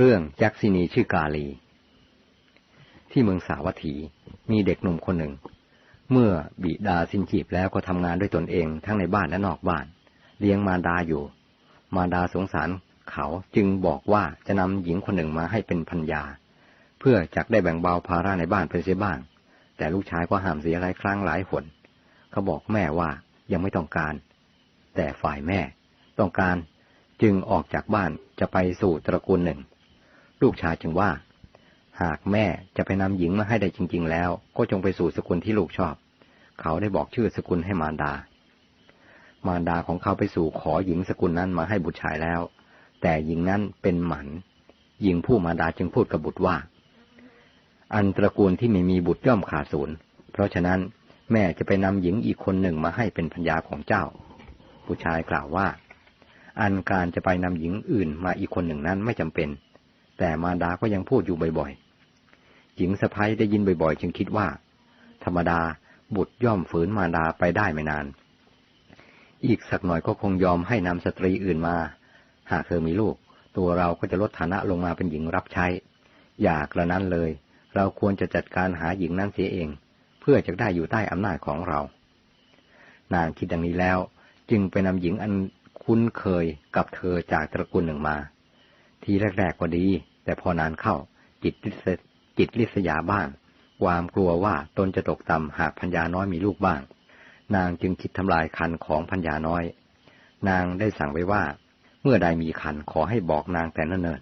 เรื่องยักษินีชื่อกาลี ที่เมืองสาวัตถีมีเด็กหนุ่มคนหนึ่ง เมื่อบิดาสิ้นจีบแล้วก็ทำงานด้วยตนเองทั้งในบ้านและนอกบ้าน เลี้ยงมารดาอยู่ มารดาสงสารเขาจึงบอกว่าจะนำหญิงคนหนึ่งมาให้เป็นพัญญาเพื่อจักได้แบ่งเบาภาระในบ้านเป็นเสียบ้าง แต่ลูกชายก็ห้ามเสียหลายครั้งหลายหนเขาบอกแม่ว่ายังไม่ต้องการ แต่ฝ่ายแม่ต้องการจึงออกจากบ้านจะไปสู่ตระกูลหนึ่ง ลูกชายจึงว่า หากแม่จะไปนำหญิงมาให้ได้จริง ๆ แล้ว ก็จงไปสู่สกุลที่ลูกชอบ เขาได้บอกชื่อสกุลให้มารดา มารดาของเขาไปสู่ขอหญิงสกุลนั้นมาให้บุตรชายแล้ว แต่หญิงนั้นเป็นหมันหญิงผู้มารดาจึงพูดกับบุตรว่า อันตระกูลที่ไม่มีบุตรย่อมขาดศูนย์ เพราะฉะนั้นแม่จะไปนำหญิงอีกคนหนึ่งมาให้เป็นพัญญาของเจ้า ผู้ชายกล่าวว่า อันการจะไปนำหญิงอื่นมาอีกคนหนึ่งนั้นไม่จำเป็น แต่มารดาก็ยังพูดอยู่บ่อยๆ หญิงสะพ้ยได้ยินบ่อยๆ จึงคิดว่า ธรรมดาบุตรย่อมฝืนมารดาไปได้ไม่นาน อีกสักหน่อยก็คงยอมให้นำสตรีอื่นมา หากเธอมีลูก ตัวเราก็จะลดฐานะลงมาเป็นหญิงรับใช้ อยากระนั้นเลย เราควรจะจัดการหาหญิงนั้นเสียเอง เพื่อจะได้อยู่ใต้อำนาจของเรา นางคิดดังนี้แล้ว จึงไปนำหญิงอันคุ้นเคยกับเธอจากตระกูลหนึ่งมา ทีแรกๆก็ดี แต่พอนานเข้า จิตจิตลิษยาบ้าง ความกลัวว่าตนจะตกต่ำหากพัญญาน้อยมีลูกบ้าง นางจึงคิดทำลายคันของพัญญาน้อย นางได้สั่งไว้ว่า เมื่อใดมีคันขอให้บอกนางแต่เนิ่น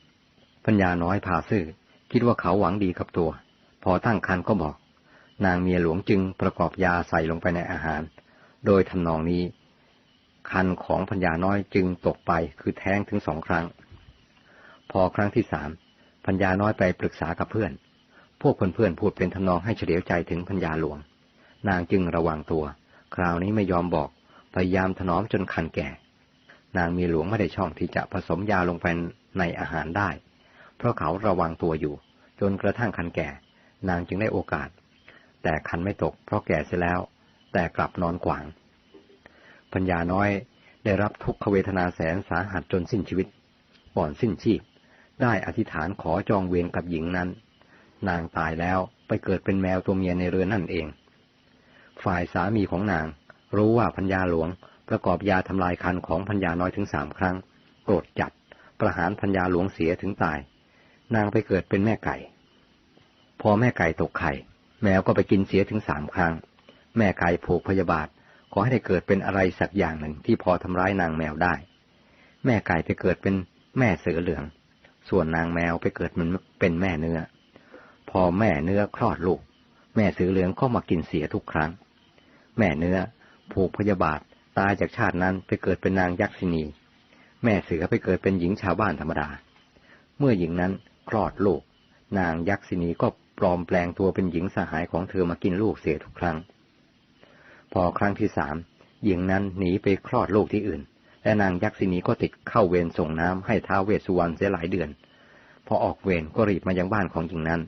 ๆพัญญาน้อยพาซื่อคิดว่าเขาหวังดีกับตัว พอตั้งคันก็บอก นางเมียหลวงจึงประกอบยาใส่ลงไปในอาหาร โดยทำนองนี้ คันของพัญญาน้อยจึงตกไปคือแท้งถึงสองครั้ง พอครั้งที่สามพัญญาน้อยไปปรึกษากับเพื่อน พวกเพื่อนๆพูดเป็นทำนองให้เฉลียวใจถึงพัญญาหลวง นางจึงระวังตัว คราวนี้ไม่ยอมบอก พยายามถนอมจนคันแก่ นางมีหลวงไม่ได้ช่องที่จะผสมยาลงไปในอาหารได้ เพราะเขาระวังตัวอยู่ จนกระทั่งคันแก่ นางจึงได้โอกาส แต่คันไม่ตก เพราะแก่เสียแล้ว แต่กลับนอนขวาง พัญญาน้อยได้รับทุกขเวทนาแสนสาหัสจนสิ้นชีวิตก่อนสิ้นชีพ ได้อธิษฐานขอจองเวรกับหญิงนั้น นางตายแล้วไปเกิดเป็นแมวตัวเมียในเรือนนั่นเอง ฝ่ายสามีของนาง รู้ว่าพัญญาหลวงประกอบยาทำลายคันของพัญญาน้อยถึงสามครั้ง โกรธจัดประหารพัญญาหลวงเสียถึงตาย นางไปเกิดเป็นแม่ไก่ พอแม่ไก่ตกไข่ แมวก็ไปกินเสียถึงสามครั้ง แม่ไก่ผูกพยาบาทขอให้ได้เกิดเป็นอะไรสักอย่างหนึ่งที่พอทำร้ายนางแมวได้ แม่ไก่ไปเกิดเป็นแม่เสือเหลือง ส่วนนางแมวไปเกิดมันเป็นแม่เนื้อ พอแม่เนื้อคลอดลูก แม่สือเหลืองก็มากินเสียทุกครั้ง แม่เนื้อผูกพยาบาทตายจากชาตินั้นไปเกิดเป็นนางยักษินี แม่เสือไปเกิดเป็นหญิงชาวบ้านธรรมดา เมื่อหญิงนั้นคลอดลูก นางยักษินีก็ปลอมแปลงตัวเป็นหญิงสหายของเธอมากินลูกเสียทุกครั้ง พอครั้งที่สามหญิงนั้นหนีไปคลอดลูกที่อื่น และนางยักษินีก็ติดเข้าเวรส่งน้ำให้ท้าเวสสุวรรณเสียหลายเดือน พอออกเวรก็รีบมายังบ้านของหญิงนั้น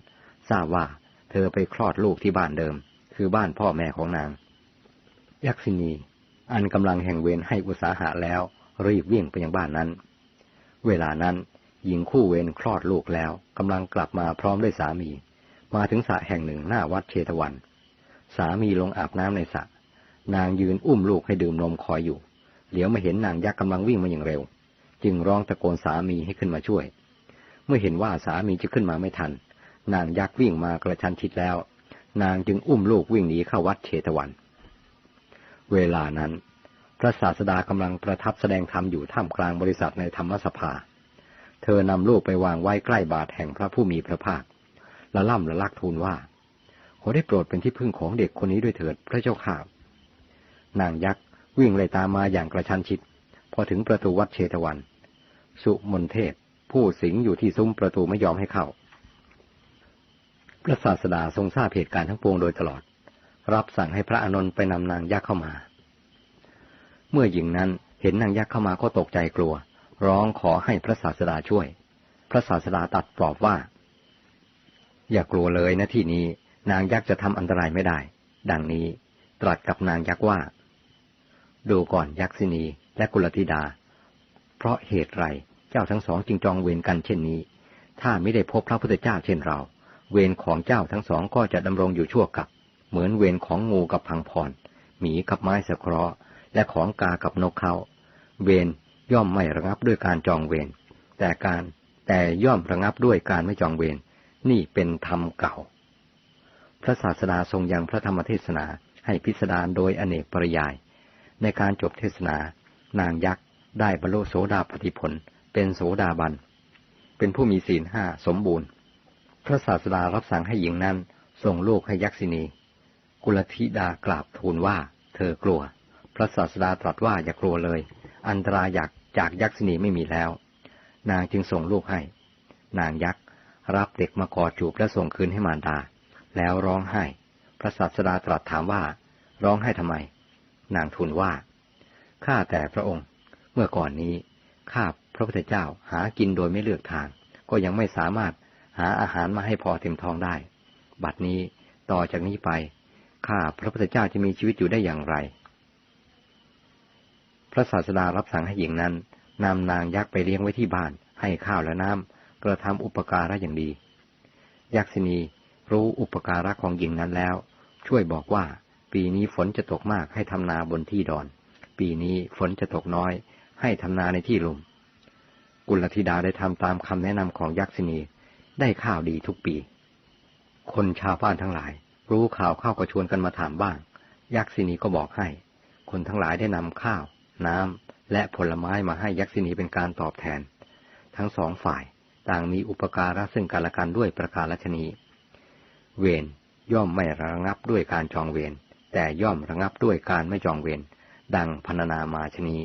ทราบว่าเธอไปคลอดลูกที่บ้านเดิม คือบ้านพ่อแม่ของนาง ยักษินี อันกำลังแห่งเวรให้อุตสาหะแล้ว รีบวิ่งไปยังบ้านนั้น เวลานั้นหญิงคู่เวรคลอดลูกแล้วกำลังกลับมาพร้อมด้วยสามี มาถึงสระแห่งหนึ่งหน้าวัดเชตวัน สามีลงอาบน้ำในสระนางยืนอุ้มลูกให้ดื่มนมคอยอยู่ เหลียวมาเห็นนางยักษ์กำลังวิ่งมาอย่างเร็ว จึงร้องตะโกนสามีให้ขึ้นมาช่วย เมื่อเห็นว่าสามีจะขึ้นมาไม่ทัน นางยักษ์วิ่งมากระชันชิดแล้ว นางจึงอุ้มลูกวิ่งหนีเข้าวัดเชตวัน เวลานั้น พระศาสดากำลังประทับแสดงธรรมอยู่ท่ามกลางบริษัทในธรรมสภา เธอนำลูกไปวางไว้ใกล้บาทแห่งพระผู้มีพระภาคละล่ำละลักทูลว่าขอได้โปรดเป็นที่พึ่งของเด็กคนนี้ด้วยเถิดพระเจ้าข่านางยักษ์ วิ่งไล่ตามมาอย่างกระชันชิด พอถึงประตูวัดเชตวัน สุมนเทพ ผู้สิงอยู่ที่ซุ้มประตูไม่ยอมให้เข้า พระศาสดาทรงทราบเหตุการณ์ทั้งปวงโดยตลอด รับสั่งให้พระอานนท์ไปนำนางยักษ์เข้ามา เมื่อหญิงนั้นเห็นนางยักษ์เข้ามาก็ตกใจกลัว ร้องขอให้พระศาสดาช่วย พระศาสดาตัดปลอบว่า อย่ากลัวเลยนะที่นี้นางยักษ์จะทำอันตรายไม่ได้ ดังนี้ตรัสกับนางยักษ์ว่า ดูก่อนยักษินีและกุลธิดา เพราะเหตุไรเจ้าทั้งสองจึงจองเวรกันเช่นนี้ ถ้าไม่ได้พบพระพุทธเจ้าเช่นเรา เวรของเจ้าทั้งสองก็จะดำรงอยู่ชั่วกับ เหมือนเวรของงูกับพังพรหมีกับไม้สะเคราะห์และของกากับนกเขา เวรย่อมไม่ระงับด้วยการจองเวรแต่การแต่ย่อมระงับด้วยการไม่จองเวรนี่เป็นธรรมเก่า พระศาสดาทรงยังพระธรรมเทศนาให้พิสดารโดยอเนกปริยาย ในการจบเทศนา นางยักษ์ได้บรรลุโสดาปฏิผล เป็นโสดาบัน เป็นผู้มีศีลห้าสมบูรณ์ พระศาสดารับสั่งให้หญิงนั้นส่งลูกให้ยักษินี กุลธิดากราบทูลว่า เธอกลัว พระศาสดาตรัสว่าอย่ากลัวเลย อันตรายอยากจากยักษินีไม่มีแล้ว นางจึงส่งลูกให้ นางยักษ์รับเด็กมากอดจูบและส่งคืนให้มารดา แล้วร้องไห้ พระศาสดาตรัสถามว่า ร้องไห้ทำไม นางทูลว่า ข้าแต่พระองค์ เมื่อก่อนนี้ ข้าพระพุทธเจ้าหากินโดยไม่เลือกทาง ก็ยังไม่สามารถหาอาหารมาให้พอเต็มท้องได้ บัดนี้ต่อจากนี้ไป ข้าพระพุทธเจ้าจะมีชีวิตอยู่ได้อย่างไร พระศาสดารับสั่งให้หญิงนั้นนำนางยักษ์ไปเลี้ยงไว้ที่บ้าน ให้ข้าวและน้ำกระทำอุปการะอย่างดี ยักษินีรู้อุปการะของหญิงนั้นแล้ว ช่วยบอกว่า ปีนี้ฝนจะตกมากให้ทำนาบนที่ดอน ปีนี้ฝนจะตกน้อย ให้ทำนาในที่ลุ่ม กุลธิดาได้ทำตามคำแนะนำของยักษินีได้ข้าวดีทุกปี คนชาวบ้านทั้งหลาย รู้ข่าวเข้าก็ชวนกันมาถามบ้าง ยักษินีก็บอกให้ คนทั้งหลายได้นำข้าว น้ำและผลไม้มาให้ยักษินีเป็นการตอบแทน ทั้งสองฝ่ายต่างมีอุปการะซึ่งกันและกันด้วยประการลชนีเวรย่อมไม่ระงับด้วยการจองเวร แต่ย่อมระงับด้วยการไม่จองเวรดังพรรณนามาชนี